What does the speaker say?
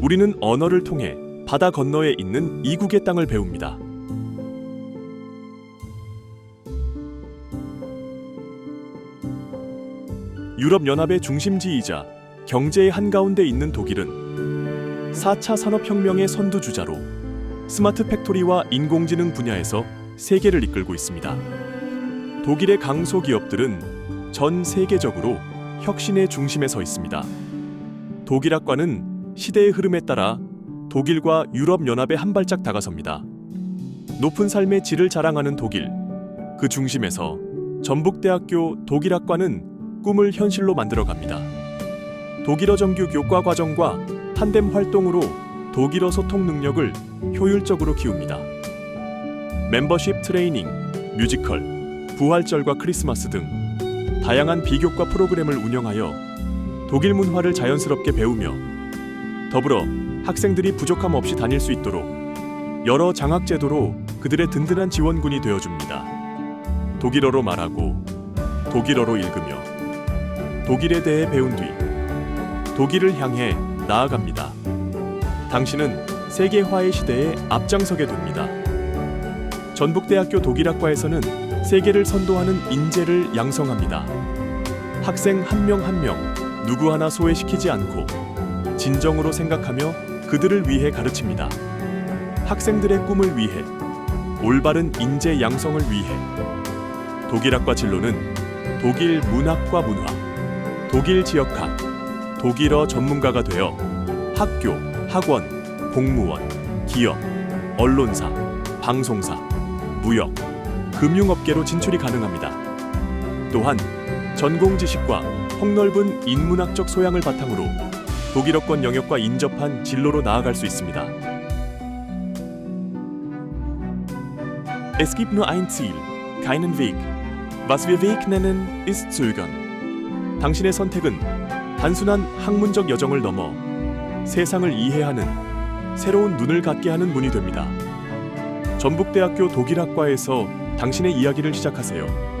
우리는 언어를 통해 바다 건너에 있는 이국의 땅을 배웁니다. 유럽 연합의 중심지이자 경제의 한가운데 있는 독일은 4차 산업혁명의 선두주자로 스마트 팩토리와 인공지능 분야에서 세계를 이끌고 있습니다. 독일의 강소기업들은 전 세계적으로 혁신의 중심에 서 있습니다. 독일학과는 시대의 흐름에 따라 독일과 유럽 연합에 한 발짝 다가섭니다. 높은 삶의 질을 자랑하는 독일. 그 중심에서 전북대학교 독일학과는 꿈을 현실로 만들어 갑니다. 독일어 정규 교과 과정과 탄뎀 활동으로 독일어 소통 능력을 효율적으로 키웁니다. 멤버십 트레이닝, 뮤지컬, 부활절과 크리스마스 등 다양한 비교과 프로그램을 운영하여 독일 문화를 자연스럽게 배우며 더불어 학생들이 부족함 없이 다닐 수 있도록 여러 장학 제도로 그들의 든든한 지원군이 되어 줍니다. 독일어로 말하고 독일어로 읽으며 독일에 대해 배운 뒤 독일을 향해 나아갑니다. 당신은 세계화의 시대에 앞장서게 됩니다. 전북대학교 독일학과에서는 세계를 선도하는 인재를 양성합니다. 학생 한 명 한명 누구 하나 소외시키지 않고 진정으로 생각하며 그들을 위해 가르칩니다. 학생들의 꿈을 위해 올바른 인재 양성을 위해 독일학과 진로는 독일 문학과 문화, 독일 지역학, 독일어 전문가가 되어 학교, 학원, 공무원, 기업, 언론사, 방송사, 무역, 금융업계로 진출이 가능합니다. 또한 전공 지식과 폭넓은 인문학적 소양을 바탕으로 독일어권 영역과 인접한 진로로 나아갈 수 있습니다. Es gibt nur ein Ziel, keinen Weg. Was wir Weg nennen, ist Zögern. 당신의 선택은 단순한 학문적 여정을 넘어 세상을 이해하는 새로운 눈을 갖게 하는 문이 됩니다. 전북대학교 독일학과에서 당신의 이야기를 시작하세요.